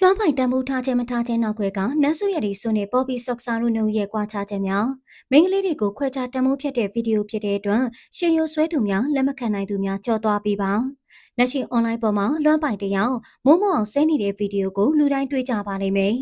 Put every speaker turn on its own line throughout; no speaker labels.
လွှမ်းပိုင်တံမိုးထားခြင်းမထားခြင်းနောက်ွယ်ကနတ်ဆုရည်ဒီစွနဲ့ပေါ်ပီဆော့ကစားတို့နှုတ်ရဲ့ကွာခြားခြင်းများမိန်းကလေးတွေကိုခွဲခြားတံမိုးဖြစ်တဲ့ဗီဒီယိုဖြစ်တဲ့အတွက်ရှေရိုဆွဲသူများလက်မခံနိုင်သူများကြော်သွားပြီးပါလက်ရှိ online ပေါ်မှာလွှမ်းပိုင်တယောက်မိုးမောအောင်ဆဲနေတဲ့ဗီဒီယိုကိုလူတိုင်းတွေ့ကြပါလိမ့်မယ်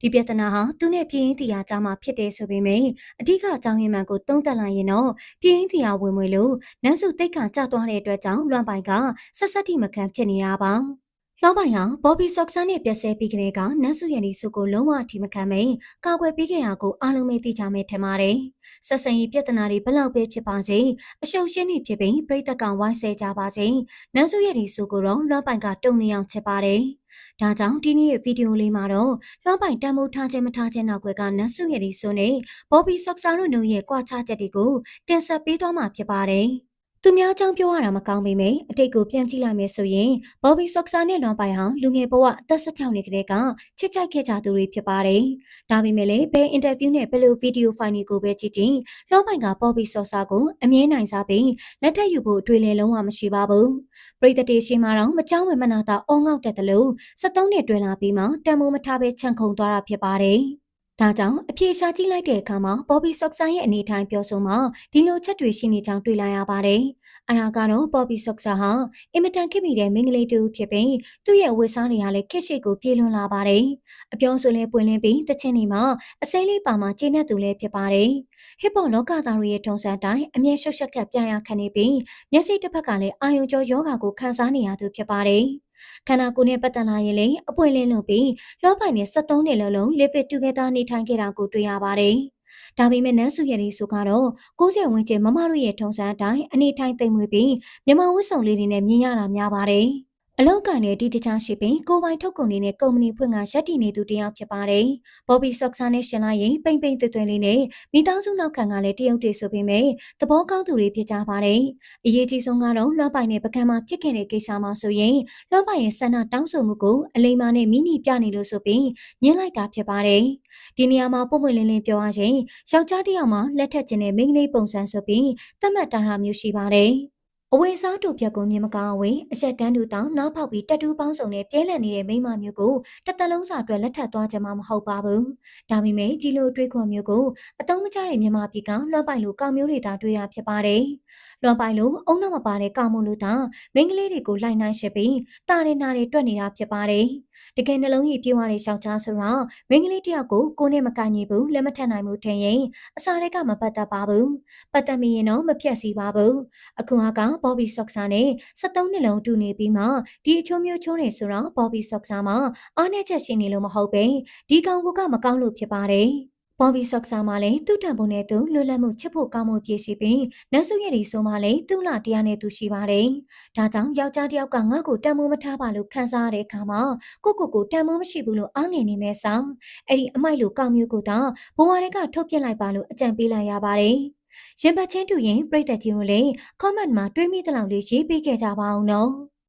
ဒီပြဿနာဟာသူနဲ့ပြင်းရင်တရားကြားမှာဖြစ်တယ်ဆိုပေမဲ့အဓိကအကြောင်းရင်းမှန်ကိုသုံးသပ်လိုက်ရင်တော့ပြင်းရင်တရားဝင်ဝင်လို့နန်းစုတိတ်ခါကျသွားတဲ့အတွက်ကြောင့်လွှမ်းပိုင်ကဆက်ဆက်တိမခံဖြစ်နေရပါ လောပိုင်ဟာဘော်ဘီဆော့ကဆန်နဲ့ပြက်ဆဲပြီးကလေးကနတ်စုရည်ဒီစုကိုလုံးဝအထီမခံမိန်ကာကွယ်ပေးခဲ့တာကိုအားလုံးပဲသိကြမယ်ထင်ပါတယ်။ဆက်ဆံရေးပြဿနာတွေဘလောက်ပဲဖြစ်ပါစေအရှုပ်ရှင်းနေဖြစ်ပြီးပြိသက်ကောင်ဝိုင်းဆဲကြပါစေနတ်စုရည်ဒီစုကိုတော့လောပိုင်ကတုံနေအောင်ချက်ပါတယ်။ဒါကြောင့်ဒီနေ့ရဲ့ဗီဒီယိုလေးမှာတော့လောပိုင်တန်မိုးထားခြင်းမထားခြင်းနောက်ွယ်ကနတ်စုရည်ဒီစုနဲ့ဘော်ဘီဆော့ကဆန်တို့ရဲ့ကွာခြားချက်တွေကိုတင်ဆက်ပေးသွားမှာဖြစ်ပါတယ်။ သူများအကြောင်းပြောရတာမကောင်းပေမဲ့အတိတ်ကိုပြန်ကြည့်လိုက်မယ်ဆိုရင်ဘော်ဘီဆော့ကဆာနဲ့လွန်ပိုင်ဟာလူငယ်ဘဝအသက်16နှစ်ကလေးကချစ်ကြိုက်ခဲ့ကြသူတွေဖြစ်ပါတယ်။ဒါပေမဲ့လည်းဘယ်အင်တာဗျူးနဲ့ဘယ်လိုဗီဒီယိုဖိုင်တွေကိုပဲကြည့်ကြည့်လွန်ပိုင်ကဘော်ဘီဆော့ဆာကိုအမြဲနိုင်စားပြီးလက်ထပ်ယူဖို့အတွေ့အလလုံးဝမရှိပါဘူး။ပရိသတ်တေရှိမှာတော့မကြောက်ဝင်မနာတာအောငေါက်တက်တယ်လို့73နှစ်တွင်လာပြီးမှတံမိုးမထားပဲခြံခုံသွားတာဖြစ်ပါတယ်။ ဒါကြောင့်အပြေရှာကြည့်လိုက်တဲ့အခါမှာဘော်ဘီဆော့ကဆန်ရဲ့အနေထိုင်ပြောဆိုမှဒီလိုချက်တွေရှိနေကြောင်းတွေ့လာရပါတယ်။အနာကတော့ဘော်ဘီဆော့ကဆန်ဟာအင်မတန်ခင်မိတဲ့မိန်းကလေးတူဖြစ်ပြီးသူ့ရဲ့ဝတ်စားတွေကလည်းခက်ရှိကိုပြေလွန်လာပါတယ်။အပြောဆိုလဲပွင့်လင်းပြီးတချင်းတွေမှာအစိမ့်လေးပါမှကျင်းတဲ့သူလည်းဖြစ်ပါတယ်။ဟစ်ပေါ်လောကသားတွေရဲ့ထုံစံတိုင်းအမြဲရှုပ်ရှက်ကပ်ပြန်ရခံနေပြီးမျက်စိတစ်ဖက်ကလည်းအာယုံကျော်ယောဂါကိုခံစားနေရသူဖြစ်ပါတယ်။ ခန္ဓာကိုယ်နဲ့ပတ်သက်လာရင်လည်းအပွင့်လင်းလုပ်ပြီးလောပိုင်နဲ့73နှစ်လုံးလုံး live it together နေထိုင်ခဲ့တာကိုတွေ့ရပါတယ်။ဒါပေမဲ့နန်းစုရည်ဆိုကတော့90ဝန်းကျင်မမတို့ရဲ့ထုံစံအတိုင်းအနေထိုင်သိမ့်မွေပြီးမြမဝတ်ဆောင်လေးတွေနဲ့မြင်ရတာများပါတယ်။ အလောက်ကန်နဲ့ဒီတခြားရှိပင်ကိုပိုင်ထုတ်ကုန်နေတဲ့ကုမ္ပဏီဖွင့်ကရက်တည်နေသူတယောက်ဖြစ်ပါတယ်။ဘော်ဘီဆော့ကဆာနဲ့ရှင်လိုက်ရင်ပိမ့်ပိမ့်တွတွလေးနဲ့မိသားစုနောက်ခံကလည်းတရုတ်တွေဆိုပေမဲ့သဘောကောင်းသူတွေဖြစ်ကြပါတယ်။အရေးကြီးဆုံးကတော့လွှမ်းပိုင်နဲ့ပကံမှာဖြစ်ခဲ့တဲ့ကိစ္စမှာဆိုရင်လွှမ်းပိုင်ရဲ့ဆန္ဒတောင်းဆိုမှုကိုအလိမ္မာနဲ့မိနီပြနေလို့ဆိုပြီးညှင်းလိုက်တာဖြစ်ပါတယ်။ဒီနေရာမှာပုံပွင့်လင်းလင်းပြောရရင်ယောက်ျားတစ်ယောက်မှလက်ထက်ခြင်းနဲ့မိန်းကလေးပုံစံဆိုပြီးသတ်မှတ်တာမျိုးရှိပါတယ်။ အဝေစားတူပြက်ကိုမြင်မကောင်းဝင်အဆက်တန်းတူတောင်နောက်ဖောက်ပြီးတက်တူးပေါင်းစုံနဲ့ပြဲလည်နေတဲ့မိမမျိုးကိုတသက်လုံးစာအတွက်လက်ထပ်သွားကြမှာမဟုတ်ပါဘူး။ဒါပေမဲ့ဒီလိုတွေးခေါ်မျိုးကိုအတုံးမကျတဲ့မြန်မာပြည်ကလွှမ်းပိုင်လိုကောင်းမျိုးတွေသာတွေ့ရဖြစ်ပါတယ်။လွှမ်းပိုင်လိုအုံနောက်မပါတဲ့ကောင်းမှုလို့သာမိန်းကလေးတွေကိုလိုက်နှိုင်းရှစ်ပြီးတာရနာတွေတွက်နေတာဖြစ်ပါတယ်။ တကယ်နှလုံးရည်ပြေးသွားတဲ့ယောက်ျားဆိုတော့မိန်းကလေးတယောက်ကိုကိုနဲ့မကညီဘူးလက်မထက်နိုင်ဘူးထင်ရင်အစားတွေကမပတ်သက်ပါဘူးပတ်သက်မိရင်တော့မဖြတ်စီပါဘူးအခုဟာကဘော်ဘီဆော့ကဆာနဲ့73နှစ်လုံးတူနေပြီးမှဒီအချိုးမျိုးချိုးနေဆိုတော့ဘော်ဘီဆော့ကဆာမှာအားနည်းချက်ရှိနေလို့မဟုတ်ပဲဒီကောင်ကမကောင်းလို့ဖြစ်ပါတယ် ပေါ်ဘီဆော့ကစားမှလည်းသူ့တံပုံနဲ့သူလွတ်လပ်မှုချစ်ဖို့ကောင်းမှုပြည့်ရှိပြီးနတ်စုရဲ့ဒီဆိုမှလည်းသူ့လာတရားနဲ့သူရှိပါတယ်။ဒါကြောင့်ယောက်ျားတစ်ယောက်ကငါ့ကိုတံမိုးမထားပါလို့ခံစားရတဲ့အခါမှာကိုကိုကိုတံမိုးမရှိဘူးလို့အားငယ်နေမဲ့ဆောင်အဲ့ဒီအမိုက်လိုကောင်းမျိုးကိုတော့ဘဝတွေကထုတ်ပြလိုက်ပါလို့အကြံပေးလိုက်ရပါတယ်။ရင်ပတ်ချင်းတူရင်ပြိတ္တကြီးတို့လည်း comment မှာတွေးမိတဲ့လောက်လေးရေးပေးခဲ့ကြပါအောင်နော်။